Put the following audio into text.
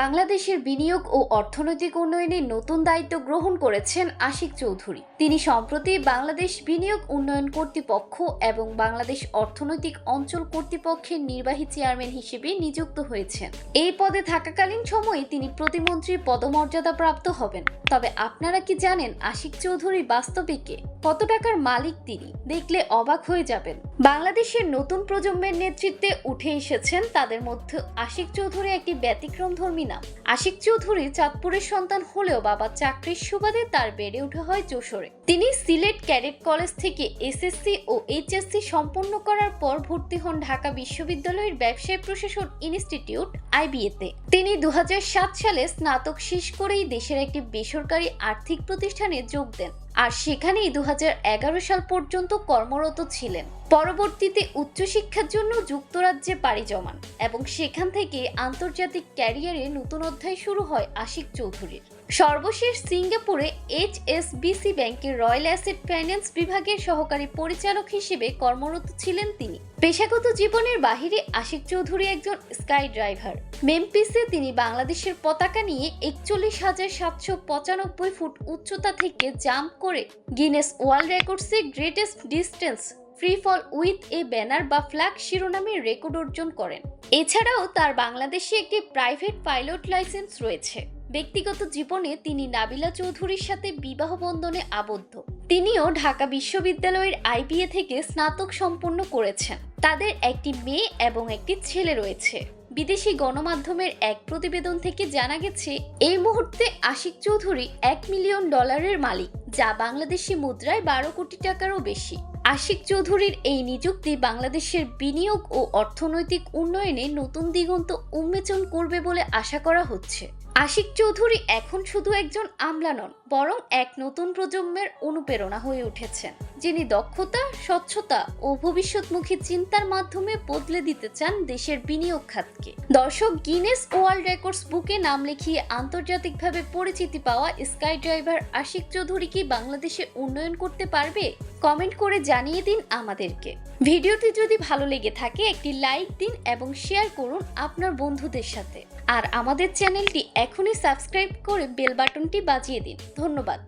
বাংলাদেশের বিনিয়োগ ও অর্থনৈতিক উন্নয়নে নতুন দায়িত্ব গ্রহণ করেছেন আশিক চৌধুরী। তিনি সম্প্রতি বাংলাদেশ বিনিয়োগ উন্নয়ন কর্তৃপক্ষ এবং বাংলাদেশ অর্থনৈতিক অঞ্চল কর্তৃপক্ষের নির্বাহী চেয়ারম্যান হিসেবে নিযুক্ত হয়েছেন। এই পদে থাকাকালীন সময়ে তিনি প্রতিমন্ত্রীর পদমর্যাদা প্রাপ্ত হবেন। তবে আপনারা কি জানেন আশিক চৌধুরী বাস্তবে কে? কত টাকার মালিক তিনি? দেখলে অবাক হয়ে যাবেন। বাংলাদেশের নতুন প্রজন্মের নেতৃত্বে উঠে এসেছেন তাদের মধ্যে আশিক চৌধুরী একটি ব্যতিক্রমধর্মী নাম। আশিক চৌধুরী চাঁদপুরের সন্তান হলেও বাবা চাকরির সুবাদে তার বেড়ে ওঠা হয় যশোরে। তিনি সিলেট ক্যাডেট কলেজ থেকে এসএসসি ও এইচএসসি সম্পন্ন করার পর ভর্তি হন ঢাকা বিশ্ববিদ্যালয়ের ব্যবসায় প্রশাসন ইনস্টিটিউট, আইবিএতে। তিনি দু হাজার সাত সালে স্নাতক শেষ করেই দেশের একটি বেসরকারি আর্থিক প্রতিষ্ঠানে যোগ দেন। আর সেখানেই দু হাজার এগারো সাল পর্যন্ত কর্মরত ছিলেন। পরবর্তীতে উচ্চশিক্ষার জন্য যুক্তরাজ্যে পাড়ি জমান এবং সেখান থেকে আন্তর্জাতিক ক্যারিয়ারে নতুন অধ্যায় শুরু হয় আশিক চৌধুরীর। সর্বশেষ সিঙ্গাপুরে এইচএসবিসি ব্যাংকের রয়্যাল অ্যাসেট ফাইন্যান্স বিভাগের সহকারী পরিচালক হিসেবে কর্মরত ছিলেন তিনি। পেশাগত জীবনের বাহিরে আশিক চৌধুরী একজন স্কাই ড্রাইভার মেমপিসে তিনি বাংলাদেশের পতাকা নিয়ে একচল্লিশ হাজার সাতশো পঁচানব্বই ফুট উচ্চতা থেকে জাম্প করে Guinness world রেকর্ডসে greatest distance free fall with a banner বা ফ্ল্যাগ শিরোনামে রেকর্ড অর্জন করেন। এছাড়াও তার বাংলাদেশে একটি প্রাইভেট পাইলট লাইসেন্স রয়েছে। ব্যক্তিগত জীবনে তিনি নাবিলা চৌধুরীর সাথে বিবাহ বন্ধনে আবদ্ধ। তিনিও ঢাকা বিশ্ববিদ্যালয়ের আইবিএ থেকে স্নাতক সম্পন্ন করেছেন। তাদের একটি মেয়ে এবং একটি ছেলে রয়েছে। বিদেশি গণমাধ্যমের এক প্রতিবেদন থেকে জানা গেছে, এই মুহূর্তে আশিক চৌধুরী এক মিলিয়ন ডলারের মালিক। যা বাংলাদেশি মুদ্রায় বারো কোটি টাকারও বেশি। আশিক চৌধুরীর এই নিযুক্তি বাংলাদেশের বিনিয়োগ ও অর্থনৈতিক উন্নয়নে নতুন দিগন্ত উন্মোচন করবে বলে আশা করা হচ্ছে। আশিক চৌধুরী এখন শুধু একজন আমলা নন, বরং এক নতুন প্রজন্মের অনুপ্রেরণা হয়ে উঠেছেন। যিনি দক্ষতা, স্বচ্ছতা ও ভবিষ্যৎমুখী চিন্তার মাধ্যমে বদলে দিতে চান দেশের বিনিয়োগ খাতকে। দর্শক গিনেস ওয়ার্ল্ড রেকর্ডস বুকে নাম লিখিয়ে আন্তর্জাতিকভাবে পরিচিতি পাওয়া স্কাই ড্রাইভার আশিক চৌধুরী বাংলাদেশে উন্নয়ন করতে পারবে, কমেন্ট করে জানিয়ে দিন আমাদেরকে। ভিডিওটি যদি ভালো লেগে থাকে, একটি লাইক দিন এবং শেয়ার করুন আপনার বন্ধুদের সাথে। আর আমাদের চ্যানেলটি এখনই সাবস্ক্রাইব করে বেল বাটনটি বাজিয়ে দিন। ধন্যবাদ।